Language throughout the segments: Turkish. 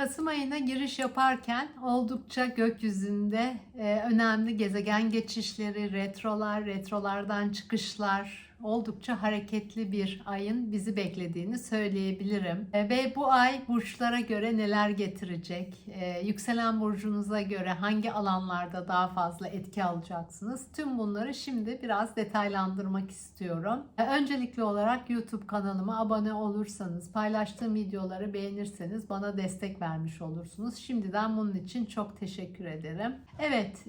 Kasım ayına giriş yaparken oldukça gökyüzünde e, önemli gezegen geçişleri, retrolar, retrolardan çıkışlar, oldukça hareketli bir ayın bizi beklediğini söyleyebilirim. E, ve bu ay burçlara göre neler getirecek? E, yükselen burcunuza göre hangi alanlarda daha fazla etki alacaksınız? Tüm bunları şimdi biraz detaylandırmak istiyorum. E, öncelikli olarak YouTube kanalıma abone olursanız, paylaştığım videoları beğenirseniz bana destek vermiş olursunuz. Şimdiden bunun için çok teşekkür ederim. Evet,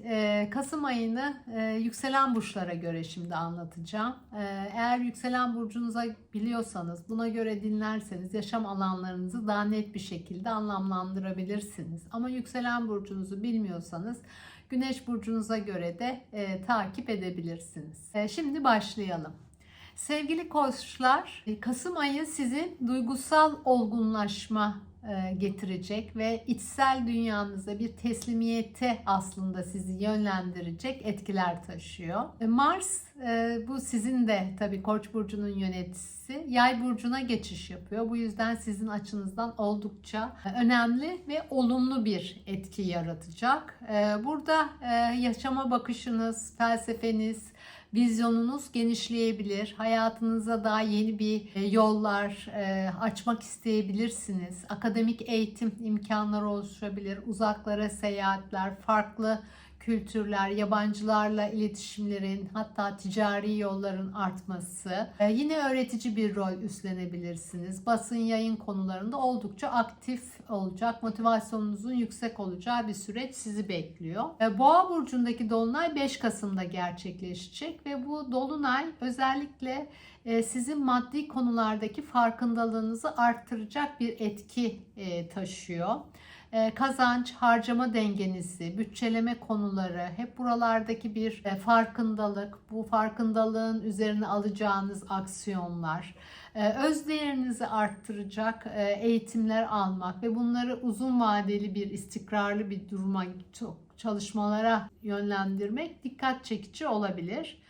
Kasım ayını yükselen burçlara göre şimdi anlatacağım. E, eğer yükselen burcunuza biliyorsanız, buna göre dinlerseniz yaşam alanlarınızı daha net bir şekilde anlamlandırabilirsiniz. Ama yükselen burcunuzu bilmiyorsanız Güneş burcunuza göre de e, takip edebilirsiniz. E, şimdi başlayalım. Sevgili koçlar, Kasım ayı sizin duygusal olgunlaşma e, getirecek ve içsel dünyanızda bir teslimiyete aslında sizi yönlendirecek etkiler taşıyor. E, Mars e, bu sizin de tabii Koç burcunun yöneticisi Yay burcuna geçiş yapıyor. Bu yüzden sizin açınızdan oldukça önemli ve olumlu bir etki yaratacak. Burada yaşama bakışınız, felsefeniz, vizyonunuz genişleyebilir. Hayatınıza daha yeni bir yollar açmak isteyebilirsiniz. Akademik eğitim imkanları oluşabilir. Uzaklara seyahatler, farklı kültürler, yabancılarla iletişimlerin hatta ticari yolların artması. Ee, yine öğretici bir rol üstlenebilirsiniz. Basın yayın konularında oldukça aktif olacak, motivasyonunuzun yüksek olacağı bir süreç sizi bekliyor. Ee, Boğa burcundaki dolunay 5 Kasım'da gerçekleşecek ve bu dolunay özellikle e, sizin maddi konulardaki farkındalığınızı arttıracak bir etki e, taşıyor. E, kazanç, harcama dengenizi, bütçeleme konuları, hep buralardaki bir e, farkındalık, bu farkındalığın üzerine alacağınız aksiyonlar, e, öz değerinizi arttıracak eğitimler almak ve bunları uzun vadeli bir istikrarlı bir duruma çalışmalara yönlendirmek dikkat çekici olabilir.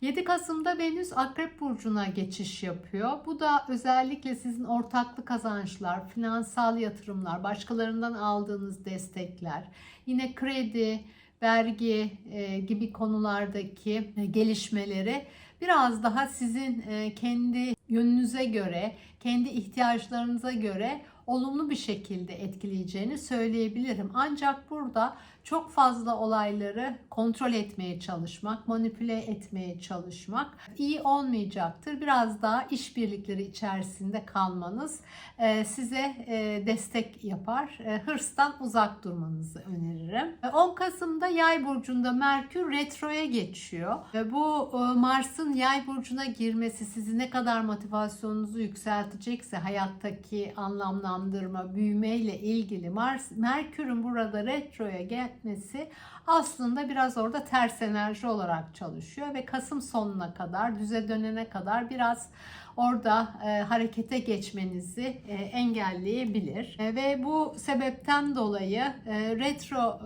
7 Kasım'da Venüs Akrep Burcu'na geçiş yapıyor. Bu da özellikle sizin ortaklı kazançlar, finansal yatırımlar, başkalarından aldığınız destekler, yine kredi, vergi e, gibi konulardaki e, gelişmeleri biraz daha sizin e, kendi yönünüze göre, kendi ihtiyaçlarınıza göre olumlu bir şekilde etkileyeceğini söyleyebilirim. Ancak burada çok fazla olayları kontrol etmeye çalışmak, manipüle etmeye çalışmak iyi olmayacaktır. Biraz daha işbirlikleri içerisinde kalmanız e, size e, destek yapar. E, hırstan uzak durmanızı öneririm. 10 Kasım'da Yay burcunda Merkür retroya geçiyor. Ve bu Mars'ın Yay burcuna girmesi sizi ne kadar motivasyonunuzu yükseltecekse hayattaki anlamlandırma, büyüme ile ilgili Mars Merkür'ün burada retroya gelmesi aslında biraz orada ters enerji olarak çalışıyor ve Kasım sonuna kadar, düze dönene kadar biraz orada e, harekete geçmenizi e, engelleyebilir. E, ve bu sebepten dolayı e, retro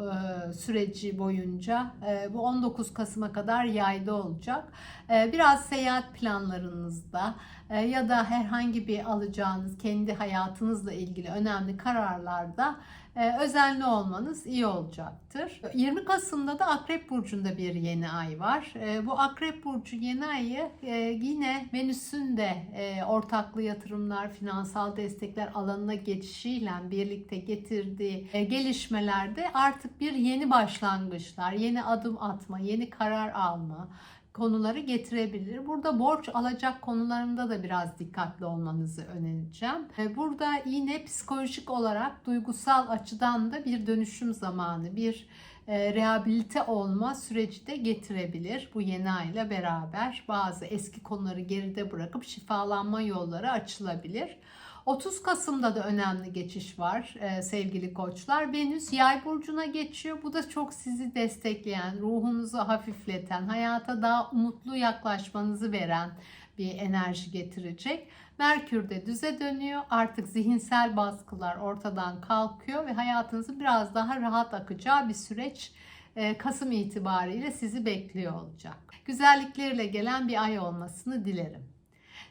e, süreci boyunca e, bu 19 Kasım'a kadar yayda olacak. E, biraz seyahat planlarınızda e, ya da herhangi bir alacağınız kendi hayatınızla ilgili önemli kararlarda e, özenli olmanız iyi olacaktır. 20 Kasım'da da Akrep Burcu'nda bir yeni ay var. E, bu Akrep Burcu yeni ayı e, yine Venüs'ün de ortaklı yatırımlar, finansal destekler alanına geçişiyle birlikte getirdiği gelişmelerde artık bir yeni başlangıçlar, yeni adım atma, yeni karar alma, konuları getirebilir. Burada borç alacak konularında da biraz dikkatli olmanızı önereceğim. Burada yine psikolojik olarak duygusal açıdan da bir dönüşüm zamanı, bir e, rehabilite olma süreci de getirebilir. Bu yeni ayla beraber bazı eski konuları geride bırakıp şifalanma yolları açılabilir. 30 Kasım'da da önemli geçiş var e, sevgili koçlar. Venüs yay burcuna geçiyor. Bu da çok sizi destekleyen, ruhunuzu hafifleten, hayata daha umutlu yaklaşmanızı veren bir enerji getirecek. Merkür de düze dönüyor. Artık zihinsel baskılar ortadan kalkıyor ve hayatınızın biraz daha rahat akacağı bir süreç e, Kasım itibariyle sizi bekliyor olacak. Güzelliklerle gelen bir ay olmasını dilerim.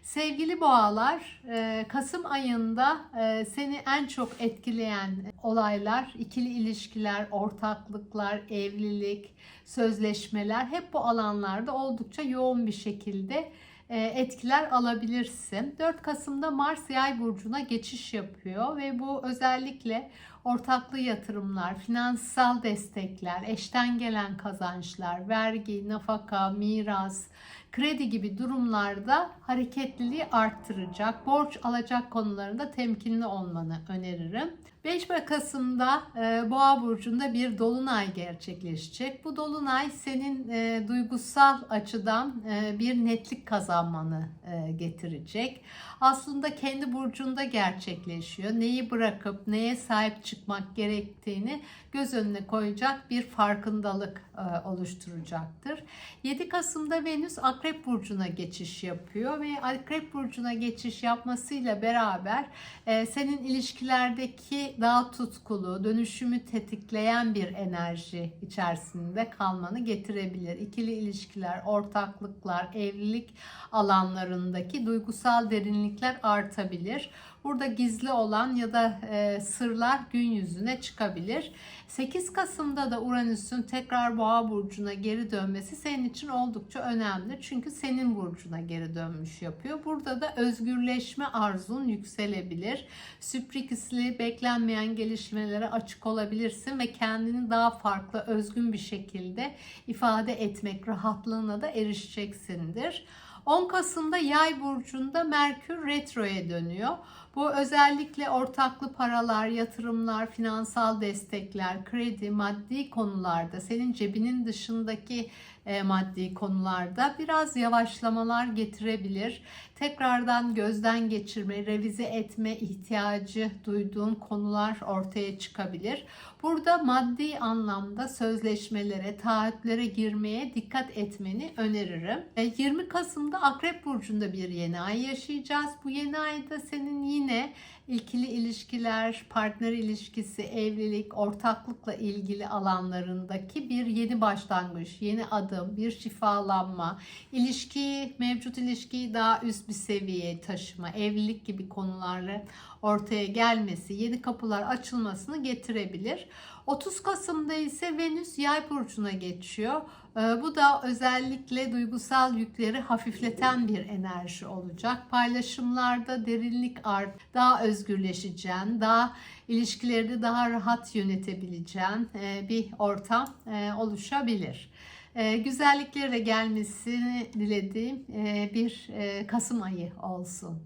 Sevgili boğalar, e, Kasım ayında e, seni en çok etkileyen olaylar, ikili ilişkiler, ortaklıklar, evlilik, sözleşmeler hep bu alanlarda oldukça yoğun bir şekilde etkiler alabilirsin. 4 Kasım'da Mars Yay burcuna geçiş yapıyor ve bu özellikle ortaklı yatırımlar, finansal destekler, eşten gelen kazançlar, vergi, nafaka, miras, kredi gibi durumlarda hareketliliği arttıracak. Borç alacak konularında temkinli olmanı öneririm. 5 Kasım'da e, Boğa burcunda bir dolunay gerçekleşecek. Bu dolunay senin e, duygusal açıdan e, bir netlik kazanmanı e, getirecek. Aslında kendi burcunda gerçekleşiyor. Neyi bırakıp neye sahip çıkmak gerektiğini göz önüne koyacak bir farkındalık e, oluşturacaktır. 7 Kasım'da Venüs Akrep burcuna geçiş yapıyor ve Akrep burcuna geçiş yapmasıyla beraber e, senin ilişkilerdeki daha tutkulu, dönüşümü tetikleyen bir enerji içerisinde kalmanı getirebilir. İkili ilişkiler, ortaklıklar, evlilik alanlarındaki duygusal derinlikler artabilir. Burada gizli olan ya da e, sırlar gün yüzüne çıkabilir. 8 Kasım'da da Uranüs'ün tekrar Boğa burcuna geri dönmesi senin için oldukça önemli. Çünkü senin burcuna geri dönmüş yapıyor. Burada da özgürleşme arzun yükselebilir. Sürprizli, beklenmeyen gelişmelere açık olabilirsin ve kendini daha farklı, özgün bir şekilde ifade etmek rahatlığına da erişeceksindir. 10 Kasım'da Yay burcunda Merkür retroya dönüyor. Bu özellikle ortaklı paralar, yatırımlar, finansal destekler, kredi, maddi konularda, senin cebinin dışındaki maddi konularda biraz yavaşlamalar getirebilir. Tekrardan gözden geçirme, revize etme ihtiyacı duyduğun konular ortaya çıkabilir. Burada maddi anlamda sözleşmelere, taahhütlere girmeye dikkat etmeni öneririm. 20 Kasım'da Akrep Burcu'nda bir yeni ay yaşayacağız. Bu yeni ayda senin yine ikili ilişkiler, partner ilişkisi, evlilik, ortaklıkla ilgili alanlarındaki bir yeni başlangıç, yeni adım, bir şifalanma, ilişkiyi, mevcut ilişkiyi daha üst bir seviyeye taşıma, evlilik gibi konularla ortaya gelmesi, yeni kapılar açılmasını getirebilir. 30 Kasım'da ise Venüs Yay burcuna geçiyor. Ee, bu da özellikle duygusal yükleri hafifleten bir enerji olacak. Paylaşımlarda derinlik art, daha özgürleşeceğin, daha ilişkileri daha rahat yönetebileceğin e, bir ortam e, oluşabilir. E, güzelliklerle gelmesini dilediğim bir Kasım ayı olsun.